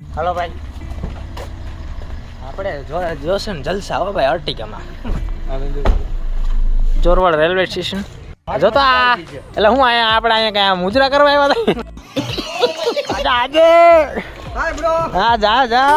હાલો ભાઈ. આપણે જોશે ને જલસા હો ભાઈ અર્ટિકામાં ચોરવાડ રેલવે સ્ટેશન. જો એટલે હું અહીંયા આપણે અહીંયા કઈ મુજરા કરવા આવ્યા હતા? જા જા.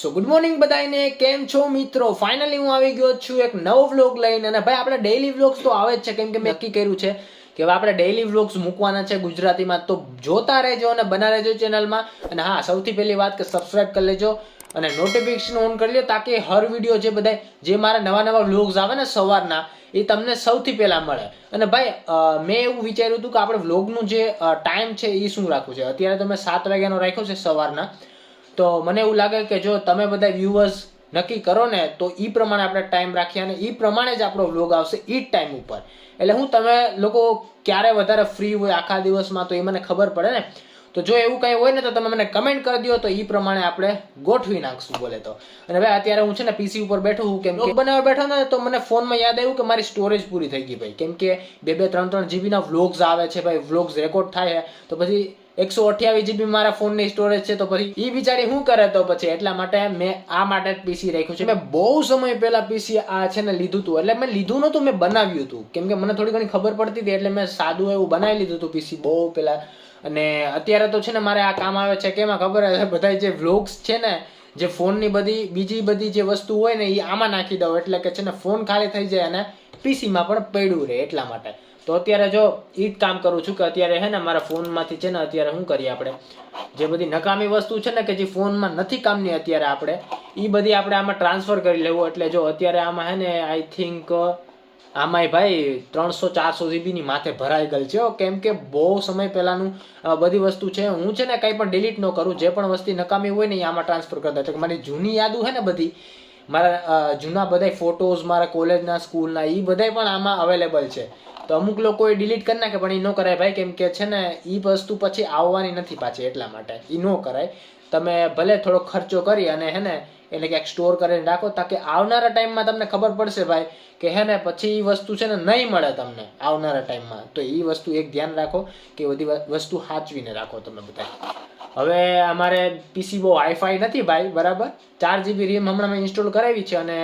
સો ગુડ મોર્નિંગ બધાને કેમ છો મિત્રો? ફાઇનલી હું આવી ગયો છું એક નવો વ્લોગ લઈને. અને ભાઈ, આપણે ડેઈલી વ્લોગ્સ તો આવે જ છે. કેમ કે મેં નક્કી કર્યું છે. કે હવે આપણે ડેઇલી વ્લોગ્સ મૂકવાના છે ગુજરાતીમાં, તો જોતા રહેજો અને બના રહેજો ચેનલમાં અને હા, સૌથી પહેલી વાત કે સબસ્ક્રાઇબ કરી લેજો અને નોટિફિકેશન ઓન કરી લો તાકે હર વીડિયો જે બધા જે મારા નવા નવા વ્લોગ્સ આવે ને સવારના, એ તમને સૌથી પહેલાં મળે. અને ભાઈ મેં એવું વિચાર્યું હતું કે આપણે વ્લોગનું જે ટાઈમ છે એ શું રાખવું છે? અત્યારે તો મેં સાત વાગ્યાનો રાખ્યો છે સવારના. તો મને એવું લાગે કે જો તમે બધા વ્યુઅર્સ નક્કી કરો ને, તો એ પ્રમાણે આપણે ટાઈમ રાખીએ અને એ પ્રમાણે જ આપણો વ્લોગ આવશે એ ટાઈમ ઉપર. એટલે હું તમે લોકો ક્યારે વધારે ફ્રી હોય આખા દિવસમાં, તો એ મને ખબર પડે ને. તો જો એવું કંઈ હોય ને, તો તમે મને કમેન્ટ કરી દો તો એ પ્રમાણે આપણે ગોઠવી નાખશું બોલે તો. અને ભાઈ, અત્યારે હું છે ને પીસી ઉપર બેઠો હું, કેમ બનાવવા બેઠો ને, તો મને ફોનમાં યાદ આવ્યું કે મારી સ્ટોરેજ પૂરી થઈ ગઈ ભાઈ. કેમ કે બે બે ત્રણ ત્રણ જીબીના વ્લોગ્સ આવે છે ભાઈ વ્લોગ્સ રેકોર્ડ થાય છે તો પછી એકસો અઠ્યાવીસ જીબી મારા ફોનની સ્ટોરેજ છે, તો પછી એ બિચારી શું કરે તો પછી? એટલા માટે મેં આ માટે જ પીસી રાખ્યું છે. મેં બહુ સમય પહેલા પીસી આ છે ને લીધું હતું એટલે મેં લીધું નહોતું, મેં બનાવ્યું હતું કેમ કે મને થોડી ઘણી ખબર પડતી હતી, એટલે મેં સાદું એવું બનાવી લીધું હતું પીસી બહુ પહેલાં. અને અત્યારે તો છે ને મારે આ કામ આવે છે, કેમાં ખબર છે બધા જે વ્લોગ્સ છે ને, જે ફોનની બધી, બીજી બધી જે વસ્તુ હોય ને એ આમાં નાખી દઉં. એટલે કે છે ને, ફોન ખાલી થઈ જાય અને પીસીમાં પણ પડ્યું રહે એટલા માટે. તો અત્યારે જો એ જ કામ કરું છું કે અત્યારે હે ને મારા ફોનમાંથી છે ને અત્યારે શું કરીએ આપણે? જે બધી નકામી વસ્તુ છે ને કે જે ફોનમાં નથી કામની અત્યારે આપણે એ બધી આપણે આમાં ટ્રાન્સફર કરી લેવું. એટલે જો અત્યારે આમાં હે ને આઈ થિંક આમાંય ભાઈ ત્રણસો ચારસો જીબીની માથે ભરાઈ ગયેલ છે. કેમ કે બહુ સમય પહેલાંનું બધી વસ્તુ છે. હું છે ને કંઈ પણ ડિલીટ ન કરું. જે પણ વસ્તુ નકામી હોય ને એ આમાં ટ્રાન્સફર કરી દઉં. મારી જૂની યાદો છે ને બધી, મારા જૂના બધા ફોટોઝ મારા કોલેજના સ્કૂલના એ બધાય પણ આમાં અવેલેબલ છે. તો અમુક લોકો એ ડિલીટ કરી નાખે, પણ એ ન કરાય ભાઈ, કેમ કે છે ને એ વસ્તુ પછી આવવાની નથી પાછી એટલા માટે. એ ન કરાય. તમે ભલે થોડો ખર્ચો કરી અને હે ને એને ક્યાંક સ્ટોર કરીને રાખો તાકે આવનારા ટાઈમમાં તમને ખબર પડશે ભાઈ, કે હે ને, પછી એ વસ્તુ છે ને નહીં મળે તમને આવનારા ટાઈમમાં. તો એ વસ્તુ એક ધ્યાન રાખો કે બધી વસ્તુ સાચવીને રાખો તમે બધા હવે અમારે પીસી બહુ હાઈફાઈ નથી ભાઈ, બરાબર? ચાર જીબી રેમ હમણાં મેં ઇન્સ્ટોલ કરાવી છે અને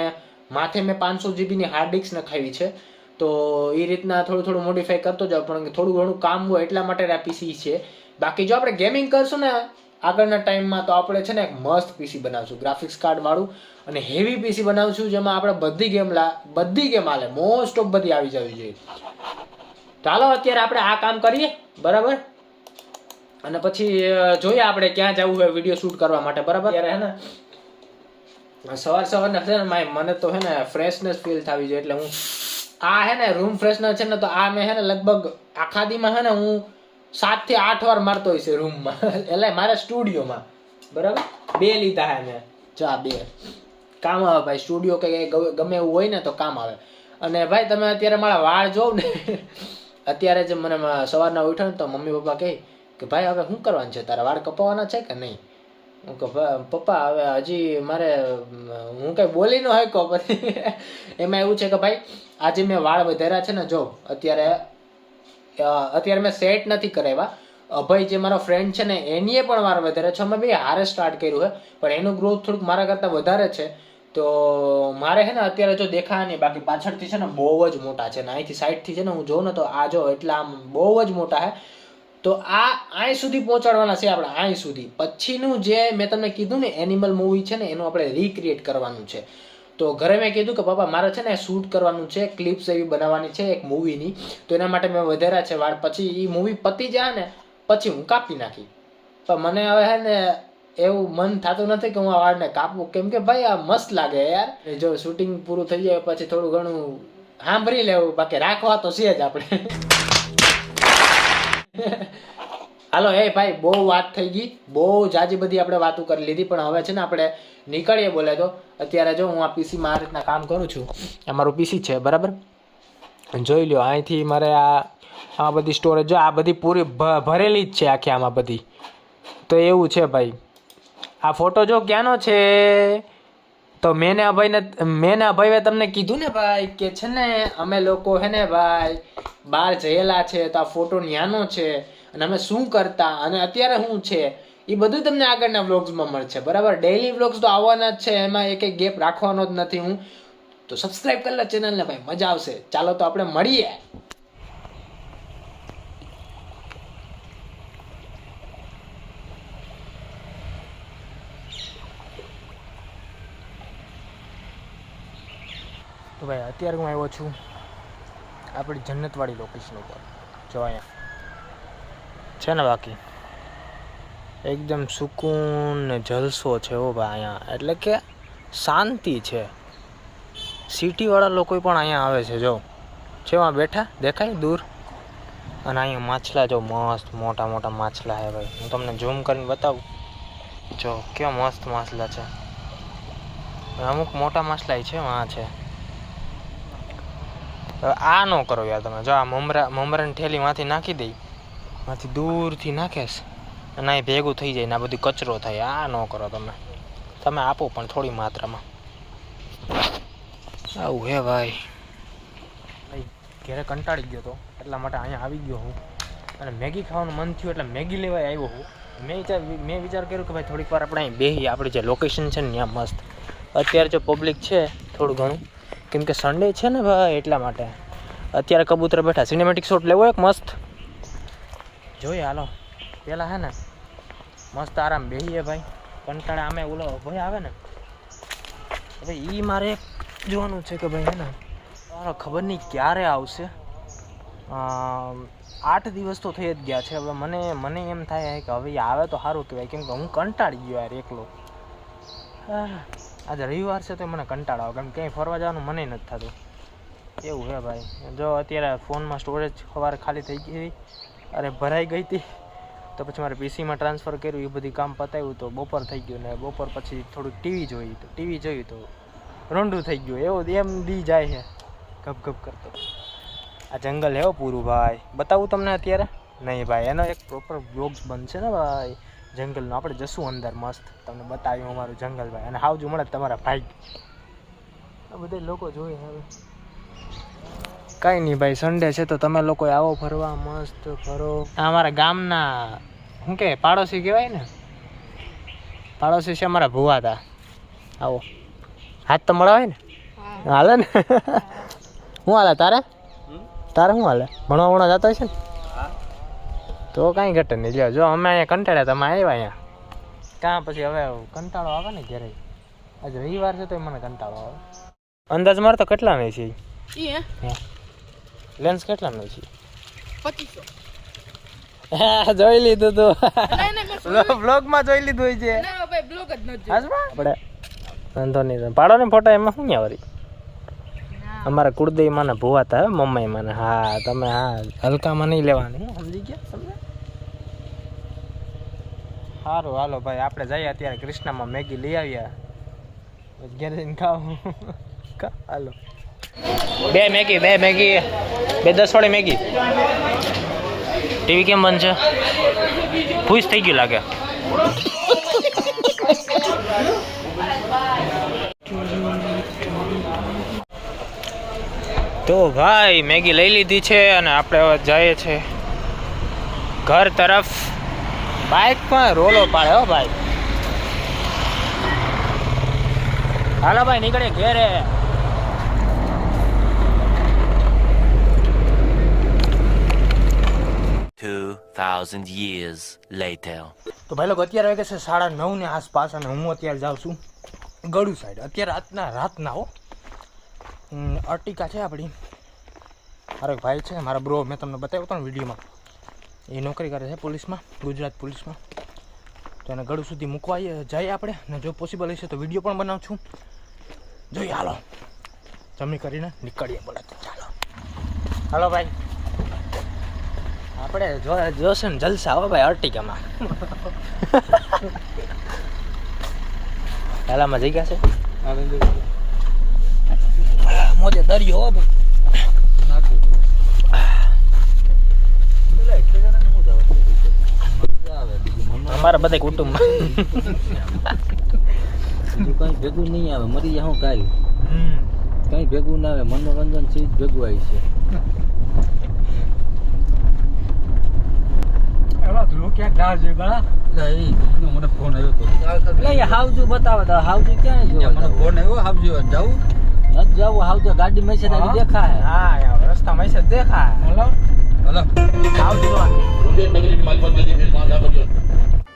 માથે મેં પાંચસો જીબીની હાર્ડ ડિસ્ક નખાવી છે. તો એ રીતના થોડું થોડું મોડિફાઈ કરતો જાવ પણ થોડું ઘણું કામ હોય એટલા માટે આ પીસી છે. બાકી જો આપણે ગેમિંગ કરશું ને આગળના ટાઈમમાં તો આપણે છે ને એક મસ્ત પીસી બનાવશું ગ્રાફિક્સ કાર્ડ વાળું અને હેવી પીસી બનાવશું જેમાં આપણે બધી ગેમ લા બધી ગેમ હાલે મોસ્ટ ઓફ બધી આવી જવી જોઈએ. ચાલો અત્યારે આપણે આ કામ કરીએ બરાબર? અને પછી જોઈએ આપણે ક્યાં જવું હોય વીડિયો શૂટ કરવા માટે બરાબર? ત્યારે હે ને સવાર સવારના છે ને માય મને તો હે ને ફ્રેશનેસ ફીલ થવી જોઈએ એટલે હું આ હે ને રૂમ ફ્રેશનર છે ને તો આ મેં હે ને લગભગ આખા દીમાં હે ને હું સાતથી આઠ વાર મારતો હોય છે રૂમમાં એટલે મારા સ્ટુડિયોમાં બરાબર? બે લીધા હે મેં. ચા, બે. કામ આવે ભાઈ સ્ટુડિયો કે ગમે- એવું હોય ને તો કામ આવે. અને ભાઈ, તમે અત્યારે મારા વાળ જોવ ને, અત્યારે જે મને સવારના ઉઠો ને તો મમ્મી પપ્પા કહે કે, ભાઈ, હવે શું કરવાનું છે? તારા વાળ કપાવવાના છે કે નહીં? હું કે પપ્પા, હવે હજી મારે હું કઈ બોલી ન શકો પછી એમાં એવું છે કે ભાઈ આજે મેં વાળ વધાર્યા છે ને, જો, અત્યારે અત્યારે મેં સેટ નથી કરાવ્યા. અભય જે મારો ફ્રેન્ડ છે ને, એનીએ પણ વાળ વધારે છે. અમે બે હારે સ્ટાર્ટ કર્યું છે, પણ એનું ગ્રોથ થોડુંક મારા કરતાં વધારે છે. તો, મારે છે ને, અત્યારે જો દેખાય નહીં, બાકી પાછળથી છે ને, બહુ જ મોટા છે ને, અહીંથી સાઈડથી છે ને, હું જોઉં ને, તો આ જો એટલા આમ બહુ જ મોટા છે. તો આ અહીં સુધી પહોંચાડવાના છે આપણે, અહીં સુધી. પછીનું જે મેં તમને કીધું ને એનિમલ મૂવી છે ને, એનું આપણે રિક્રિએટ કરવાનું છે. તો ઘરે મેં કીધું કે પપ્પા મારે છે ને શૂટ કરવાનું છે ક્લિપ્સ એવી બનાવવાની છે એક મૂવીની તો એના માટે મેં વધાર્યા છે વાળ. પછી એ મૂવી પતી જાય ને, પછી હું કાપી નાખી. પણ મને હવે હે ને એવું મન થતું નથી કે હું આ વાળને કાપું. કેમ કે ભાઈ આ મસ્ત લાગે યાર. જો શૂટિંગ પૂરું થઈ જાય, પછી થોડું ઘણું સાંભળી લેવું. બાકી રાખવા તો છે જ આપણે. હાલો, એ ભાઈ, બહુ વાત થઈ ગઈ. બહુ જાજી બધી આપણે વાતો કરી લીધી. પણ હવે છે ને આપણે નીકળીએ બોલે તો. અત્યારે જો હું આ પીસી આ રીતના કામ કરું છું. આ મારું પીસી છે, બરાબર? જોઈ લ્યો, અહીંથી મારે આ આ બધી સ્ટોરેજ જો આ બધી પૂરી ભરેલી જ છે આખી આમાં બધી. તો એવું છે ભાઈ. આ ફોટો જો ક્યાંનો છે? તો મેં ને અભયને મેં ને અભયે તમને કીધું ને ભાઈ કે છે ને, અમે લોકો હે ને ભાઈ, બહાર જયેલા છે તો આ ફોટો ન્યાનો છે. અને અમે શું કરતા? અને અત્યારે શું છે? એ બધું તમને આગળના વ્લોગ્સમાં મળશે. બરાબર? ડેઈલી વ્લોગ્સ તો આવવાના જ છે, એમાં એક એક ગેપ રાખવાનો જ નથી હું. તો સબસ્ક્રાઇબ કરેલા ચેનલને ભાઈ, મજા આવશે. ચાલો તો આપણે મળીએ. તો ભાઈ, અત્યારે હું આવ્યો છું આપણી જન્નતવાળી લોકેશન ઉપર. જો અહીંયા. છે ને બાકી? એકદમ સુકૂન ને જલસો છે હો ભાઈ અહીંયા. એટલે કે શાંતિ છે. સિટીવાળા લોકો પણ અહીંયા આવે છે, જો. છે બેઠા, દેખાય, દૂર. અને અહીંયા માછલા જો મસ્ત, મોટા મોટા માછલા છે ભાઈ. હું તમને ઝૂમ કરીને બતાવું. જો, કેવા મસ્ત માછલા છે. અમુક મોટા માછલા છે વાં છે. આ ન કરો યાર તમે. જો આ મમરા, મમરાની થેલીમાંથી નાખી દઈ. માંથી દૂરથી નાખેશ અને અહીં ભેગું થઈ જાય ને આ બધું કચરો થાય. આ ન કરો તમે. તમે આપો પણ થોડી માત્રામાં. આવું હે ભાઈ. ભાઈ ઘરે કંટાળી ગયો તો. એટલા માટે અહીંયા આવી ગયો હું. અને મેગી ખાવાનું મન થયું એટલે મેગી લેવા આવ્યો હું. મેં વિચાર મેં વિચાર કર્યો કે ભાઈ થોડીક વાર આપણે અહીં બેહી આપણી જે લોકેશન છે ને ત્યાં મસ્ત. અત્યારે જો પબ્લિક છે થોડું ઘણું. કેમ કે સન્ડે છે ને ભાઈ એટલા માટે. અત્યારે કબૂતર બેઠા. સિનેમેટિક શોટ લેવો એક મસ્ત? જોઈએ હાલો. પેલા હે ને, મસ્ત આરામ બેહીએ ભાઈ. કંટાળા આમે ઓલો ભાઈ આવે ને, હવે એ મારે જોવાનું છે કે ભાઈ હે ને, મારો ખબર નહીં ક્યારે આવશે. આઠ દિવસ તો થઈ જ ગયા છે. હવે મને મને એમ થાય કે હવે આવે તો સારું કહેવાય. કેમ કે હું કંટાળી ગયો યાર એકલો. આજે રવિવાર છે તો મને કંટાળો આવે. કેમ ક્યાંય ફરવા જવાનું મને નથી થતું. એવું હે ભાઈ. જો અત્યારે ફોનમાં સ્ટોરેજ સવારે ખાલી થઈ ગઈ. અરે ભરાઈ ગઈ હતી. તો પછી મારે પીસીમાં ટ્રાન્સફર કર્યું, એ બધી કામ પતાવ્યું તો બપોર થઈ ગયું ને બપોર પછી થોડુંક ટીવી જોયું તો, ટીવી જોયું તો રોંડું થઈ ગયું. એવું એમ દી જાય છે. ગપ ગપ કરતો. આ જંગલ હે પૂરું ભાઈ. બતાવું તમને અત્યારે? નહીં ભાઈ, એનો એક પ્રોપર બ્લોગ્સ બનશે ને ભાઈ. જંગલનો આપણે જશું અંદર મસ્ત. તમને બતાવ્યું અમારું જંગલ ભાઈ. અને હાવજુ મળે તમારા ભાઈ. આ બધા લોકો જોઈએ હવે. કાંઈ નહીં ભાઈ સન્ડે છે તો તમે લોકો આવો ફરવા, મસ્ત ફરો. અમારા ગામના શું કે પાડોશી કહેવાય ને? પાડોશી છે અમારા ભુવાતા આવો. હાથ તો મળાવે ને? હાલે ને? શું હાલે તારે? તારે શું હાલે? ભણવા ભણવા જતો હશે ને? તો કાંઈ ઘટે નહીં. લ્યો જો અમે અહીંયા કંટાળ્યા તમે આવ્યા અહીંયા. કાં પછી હવે કંટાળો આવે ને ઘેરે? આજે રવિવાર છે તો મને કંટાળો આવે. અંદાજ માર તો કેટલા નહીં છે ઈ? હે? લેન્સ કેટલા નહીં છે પચીસો. જોઈ લીધું તું. બ્લોગમાં જોઈ લીધું હોય છે. આપણે વાંધો નહીં પાડો ને ફોટા એમાં શું વળી? અમારા કુળદેવી માને ભુવાતા હતા મમ્મી મને. હા તમે હા હલકામાં નહીં લેવાની સમજી ગયા સમજ્યા સારું હાલો ભાઈ આપણે જઈએ અત્યારે કૃષ્ણામાં મેગી લઈ આવ્યા. ઘેર જઈને ખાવું. હાલો. બે મેગી બે મેગી બે દસ વાળી મેગી. ટીવી કેમ બંધ છે? ખુશ થઈ ગયું લાગે. તો ભાઈ, મેગી લઈ લીધી છે અને આપણે હવે જઈએ છે ઘર તરફ. બાઇકમાં રોલો પાડે હો ભાઈ. હાલો ભાઈ નીકળે ઘેરે. Two thousand years later. તો ભાઈ લોકો, અત્યારે વાગે છે સાડા નવ આસપાસ અને હું અત્યારે જાઉં છું ગળું સાઈડ અત્યારે રાતના રાતના હો. અર્ટિકા છે આપણી. મારો ભાઈ છે, મારા બ્રો મેં તમને બતાવ્યો હતો ને વિડીયોમાં. એ નોકરી કરે છે પોલીસમાં, ગુજરાત પોલીસમાં. તો એને ગળું સુધી મૂકવા જઈએ આપણે. અને જો પોસિબલ હશે તો વીડિયો પણ બનાવું છું જોઈએ, હાલો. જમી કરીને નીકળીએ, બોલે ચાલો. હાલો ભાઈ. આપણે જો જોશે ને જલસા હો ભાઈ અર્ટિકામાં પહેલામાં જઈ ગયા છે? મોજે દરિયો હો ભાઈ. અમારા બધા કુટુંબ કઈ ભેગું નહીં આવે મરી જાઉં કાલ. કઈ ભેગું ના આવે મનોરંજન ચીજ ભેગું આવી છે. મને ફોન આવ્યો તો. એટલે હાવજુ બતાવે તો હાવજુ ક્યાં મને ફોન આવ્યો હાવજી જાવું નથી જવું હાવજુ ગાડી મેં છે ને હા? દેખાય. હા યાર રસ્તામાં દેખાય. Hello?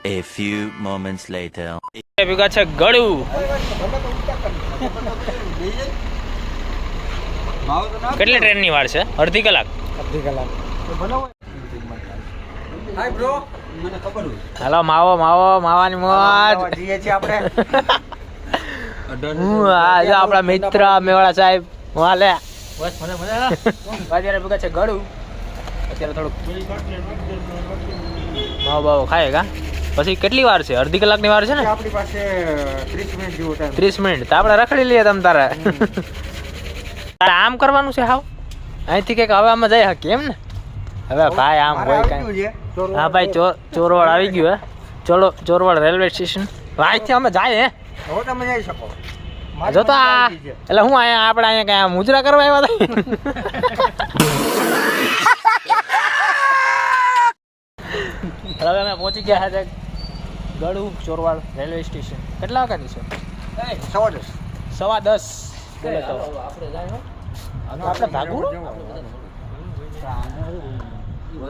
A few moments later. ભેગા છે ગળું કેટલી ટ્રેનની વાર છે? અડધી કલાક. હાય બ્રો મને ખબર હોય હાલો માવો માવો માવાની મોજ. હું આ જો આપણા મિત્ર મેવાડા સાહેબ. વાલે બસ મને મને અત્યારે ભેગા છે ગળું. અત્યારે થોડુંક માવો બાવો ખાય કા? પછી કેટલી વાર છે? અડધી કલાકની વાર છે ને? આપણી પાસે 30 મિનિટ જેવો ટાઈમ ત્રીસ મિનિટ. તો આપણે રખડી લઈએ તમ તારે. તારે આમ કરવાનું છે હાવ? અહીંથી કંઈક હવે આમાં જઈ શકીએ એમ ને? હવે ભાઈ આમ હોય કઈ. હા ભાઈ ચોર ચોરવાડ આવી ગયું હે? ચોલો ચોરવાડ રેલવે સ્ટેશન. અહીંથી અમે જાય હે? તમે જઈ શકો. જો તો એટલે હું અહીંયા આપણે અહીંયા કઈ મુજરા કરવા આવ્યા હતા? હવે અમે પહોંચી ગયા હતા ગળું ચોરવાડ રેલવે સ્ટેશન. કેટલા વાગ્યાની છે? સવા દસ. સવા દસ. આપણે ભાગવું?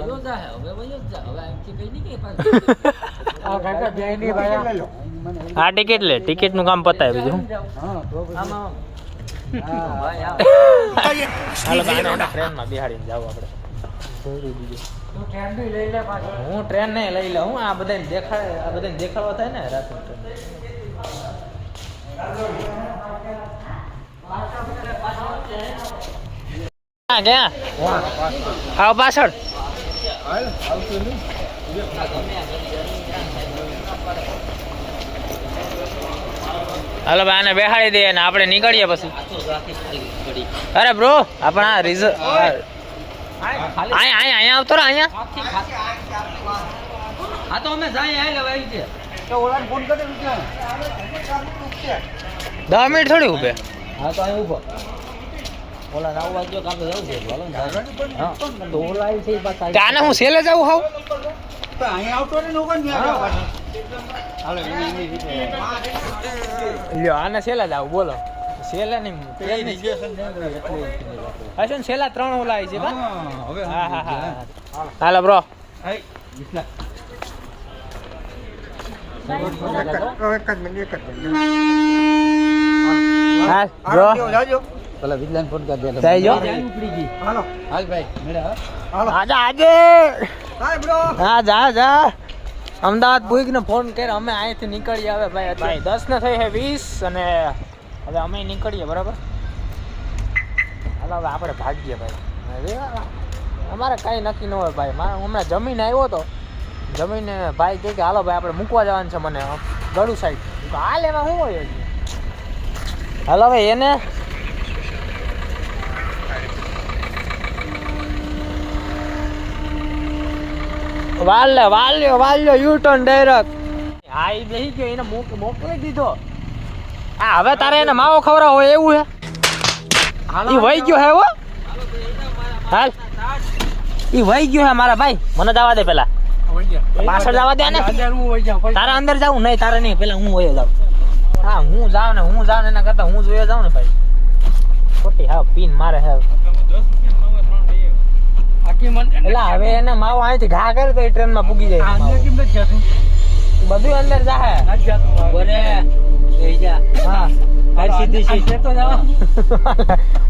આ ટિકિટ લે ટિકિટનું કામ પતાય બીજું ટ્રેનમાં બિહાડીને જાવ આપણે. હું ટ્રેન નહીં લઈ લઉં હું આ બધાને દેખાડે આ બધાને દેખાડવા થાય ને રાતનું ટ્રેન ક્યાં ક્યાં આવ પાછળ. હાલો ભાઈ આને બેહાડી દઈએ ને આપણે નીકળીએ પછી. અરે બ્રો આપણે આ રિઝર્વ અહીંયા અહીંયા આવતો રે અહીંયા. હા તો અમે જાય હાલ હવે આવી છે દસ મિનિટ થોડી ઉભે હા તો અહીં ઊભો આને હું સેલે જાઉં હાવ અહીંયા આવતો રે લોકો ને લ્યો આને સેલે જાવ બોલો સેલે નહીં ટ્રેન નહીં હશે ને સેલા ત્રણ ઓલા આવી છે કા હવે હા હા હા હાલો બ્રો હા બ્રો પેલા વિજ્ઞાન ફોન કરી દે થઈ જો. ઉપડી ગઈ. હાલો. હાલ ભાઈ મેડા હાલો. આજા આજે હાય બ્રો હા જા જા. અમદાવાદ પૂઈક ને ફોન કર અમે અહીંથી નીકળીએ આવે ભાઈ ભાઈ દસ ને થઈ છે વીસ અને હવે અમે નીકળીએ બરાબર? હાલો હવે આપણે ભાગીએ ભાઈ. અમારે કાંઈ નક્કી ન હોય ભાઈ. મારે હમણાં જમીન આવ્યો હતો જમીને ભાઈ કહે કે હાલો ભાઈ આપણે મૂકવા જવાનું છે મને ગળું સાઈડ. હાલ એમાં શું હોય હાલો ભાઈ એને વાલ્યો વાલ્યો વાલ્યો યુ ટર્ન ડાયરેક્ટ હા એ બેસી ગયો એને મોક- મોકલી દીધો. હા હવે તારે એને માવો ખવડાવો હોય એવું હે? ઈ વહી ગયો હે હો? હાલ ઈ વહી ગયો હે મારા ભાઈ. મને જવા દે પેલા. પાછળ જવા દે ને તારા અંદર જાવ નહીં તારે નહીં. પેલા હું વયો જાઉં. હા હું જાઉં ને હું જાઉં ને એના કરતા હું જોયો જાઉં ને ભાઈ. ખોટી હા પીન મારે હે. એટલે હવે એને માવો અહીંથી ઘા કરે તો ટ્રેનમાં પૂગી જાય. બધું અંદર જાહે. બોલે એ જા. હા. તારી સીધી સીટ તો જાવ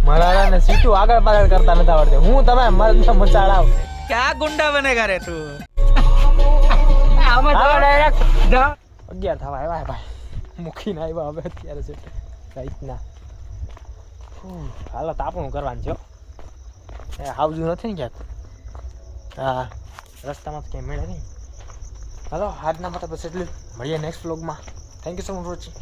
મારા ને સીટું આગળ પાછળ કરતા નથી આવડતી. હું તમે મર્દ મચાડાવ. ક્યાં ગુંડા બનેગા રે તું? હાલો ડાયરેક્ટ અગિયાર થવા આવ્યા ભાઈ. મૂકીને આવ્યા હવે અત્યારે છે. રાઈતના. ફૂ, હાલો કરવાનું છે. હાવજું નથી ને ક્યાંક? હા, રસ્તામાં ક્યાંય મળે નહીં. હલો, આજના માટે બસ એટલું મળીએ નેક્સ્ટ વ્લોગમાં thank you so much watching